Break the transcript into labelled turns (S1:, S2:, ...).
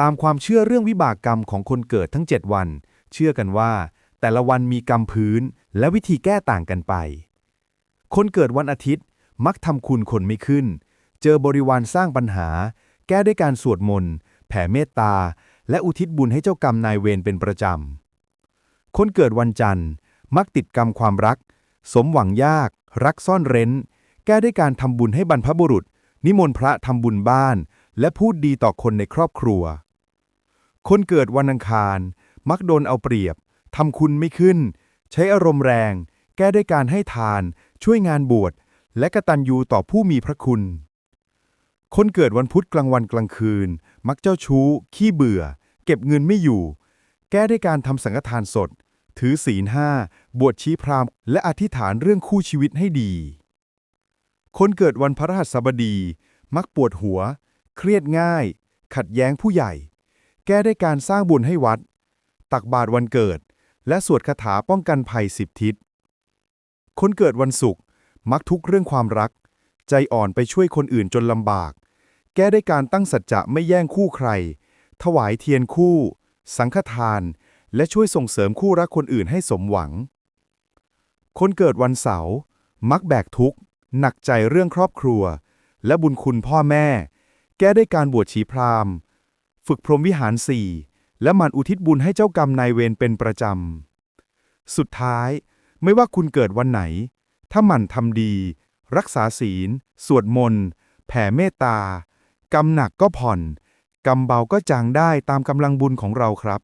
S1: ตามความเชื่อเรื่องวิบากกรรมของคนเกิดทั้ง 7 วัน เชื่อกันว่า แต่ละวันมีกรรมพื้นและวิธีแก้ต่างกันไป คนเกิดวันอาทิตย์มักทำคุณคนไม่ขึ้น เจอบริวารสร้างปัญหา แก้ด้วยการสวดมนต์แผ่เมตตา และอุทิศบุญให้เจ้ากรรมนายเวรเป็นประจำ คนเกิดวันจันทร์ มักติดกรรมความรัก สมหวังยาก รักซ่อนเร้น แก้ด้วยการทำบุญให้บรรพบุรุษ นิมนต์พระทำบุญบ้าน และพูดดีต่อคนในครอบครัว คนเกิดวันอังคาร มักโดนเอาเปรียบ ทำคุณไม่ขึ้น ใช้อารมณ์แรง แก้ด้วยการให้ทาน ช่วยงานบวช และกะตัญญูต่อผู้มีพระคุณ คนเกิดวันพุธกลางวันกลางคืน มักเจ้าชู้ ขี้เบื่อ เก็บเงินไม่อยู่ แก้ด้วยการทำสังฆทานสด ถือศีลห้า บวชชีพราหมณ์และอธิษฐานเรื่องคู่ชีวิตให้ดี คนเกิดวันพฤหัสบดี มักปวดหัว เครียดง่าย ขัดแย้งผู้ใหญ่ แก้ได้การสร้างบุญให้วัด ตักบาตรวันเกิด และสวดคาถาป้องกันภัยสิบทิศ คนเกิดวันศุกร์มักทุกเรื่องความรัก ใจอ่อนไปช่วยคนอื่นจนลำบาก แก้ได้การตั้งสัจจะไม่แย่งคู่ใคร ถวายเทียนคู่ สังฆทาน และช่วยส่งเสริมคู่รักคนอื่นให้สมหวัง คนเกิดวันเสาร์มักแบกทุกข์หนักใจเรื่องครอบครัว และบุญคุณพ่อแม่ แก้ได้การบวชชีพราหมณ์ ฝึกพรหมวิหารสี่และหมั่นอุทิศบุญให้เจ้ากรรมนายเวรเป็นประจำ สุดท้าย ไม่ว่าคุณเกิดวันไหน ถ้าหมั่นทำดี รักษาศีล สวดมนต์ แผ่เมตตา กรรมหนักก็ผ่อน กรรมเบาก็จางได้ตามกำลังบุญของเราครับ